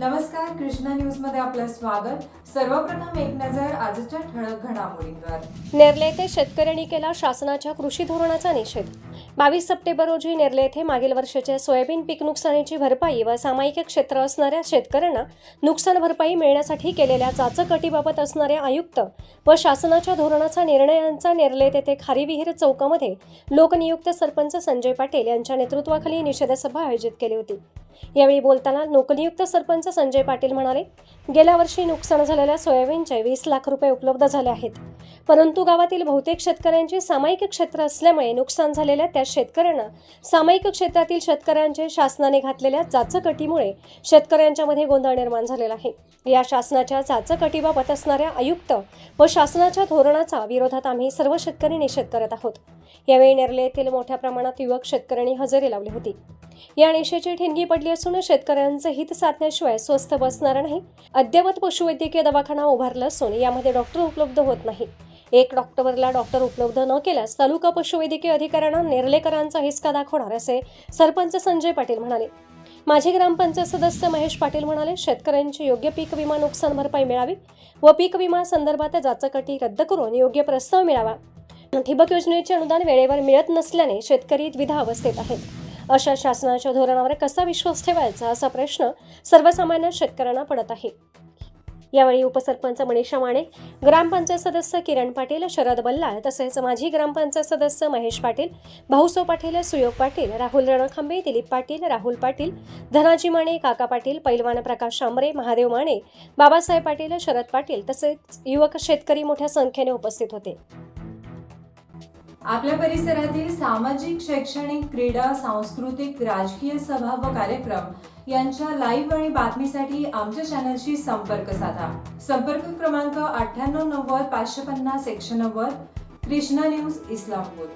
नमस्कार कृष्णा न्यूजमध्ये आपलं स्वागत. सर्वप्रथम एक नजर आजच्या ठळक घडामोडींवर. नेरले येथे शेतकऱ्यांनी केला शासनाच्या कृषी धोरणाचा निषेध. बावीस सप्टेंबर रोजी नेरले येथे मागील वर्षाच्या सोयाबीन पीक नुकसानीची भरपाई व सामायिक क्षेत्र असणाऱ्या शेतकऱ्यांना नुकसान भरपाई मिळण्यासाठी केलेल्या चाचकटीबाबत असणारे आयुक्त व शासनाच्या धोरणाचा निर्णयांचा नेरले येथे खारीविहीर चौकामध्ये लोकनियुक्त सरपंच संजय पाटील यांच्या नेतृत्वाखाली निषेध सभा आयोजित केली होती. यावेळी बोलताना लोकनियुक्त सरपंच संजय पाटील म्हणाले गेल्या वर्षी नुकसान झालेल्या सोयाबीनचे वीस लाख रुपये उपलब्ध झाले आहेत. परंतु गावातील बहुतेक शेतकऱ्यांची सामायिक क्षेत्र असल्यामुळे नुकसान झालेल्या त्या शेतकऱ्यांना सामायिक क्षेत्रातील शेतकऱ्यांचे शासनाने घातलेल्या चाचकटीमुळे शेतकऱ्यांच्यामध्ये गोंधळ निर्माण झालेला आहे. या शासनाच्या चाचकटीबाबत असणाऱ्या आयुक्त व शासनाच्या धोरणाचा विरोधात आम्ही सर्व शेतकरी निषेध करत आहोत. यावेळी नेरले येथील मोठ्या प्रमाणात युवक शेतकऱ्यांनी हजेरी लावली होती. या निषेची ठिणगी पडली असून शेतकऱ्यांचे हित साधण्याशिवाय स्वस्त बसणार नाही अद्ययावत पशुवैद्यकीय दवाखाना उभारला असून यामध्ये डॉक्टर उपलब्ध होत नाही. एक डॉक्टरला डॉक्टर उपलब्ध न केल्यास तालुका पशुवैद्यकीय अधिकाऱ्यांना नेर्लेकरांचा हिसका दाखवणार असे सरपंच संजय पाटील म्हणाले. माजी ग्रामपंचायत सदस्य महेश पाटील म्हणाले शेतकऱ्यांची योग्य पीक विमा नुकसान भरपाई मिळावी व पीक विमा संदर्भात जाचकटी रद्द करून योग्य प्रस्ताव मिळावा. ठिबक योजनेचे अनुदान वेळेवर मिळत नसल्याने शेतकरी द्विधा अवस्थेत आहेत. अशा शासनाच्या धोरणावर कसा विश्वास ठेवायचा असा प्रश्न सर्वसामान्य शेतकऱ्यांना पडत आहे. यावेळी उपसरपंच मनीषा माने ग्रामपंचायत सदस्य किरण पाटील शरद बल्लाळ तसेच माजी ग्रामपंचायत सदस्य महेश पाटील भाऊसो पाटील सुयोग पाटील राहुल रणखांबे दिलीप पाटील राहुल पाटील धनाजी माने काका पाटील पैलवान प्रकाश शांबरे महादेव माने बाबासाहेब पाटील शरद पाटील तसेच युवक शेतकरी मोठ्या संख्येने उपस्थित होते. आपल्या परिसरातील सामाजिक शैक्षणिक क्रीडा सांस्कृतिक राजकीय सभा व कार्यक्रम यांच्या लाईव्ह आणि बातमीसाठी आमच्या चॅनलशी संपर्क साधा. संपर्क क्रमांक अठ्ठ्याण्णव नव्वद पाचशे पन्नास एकशे नव्वद कृष्णा न्यूज इस्लामपूर.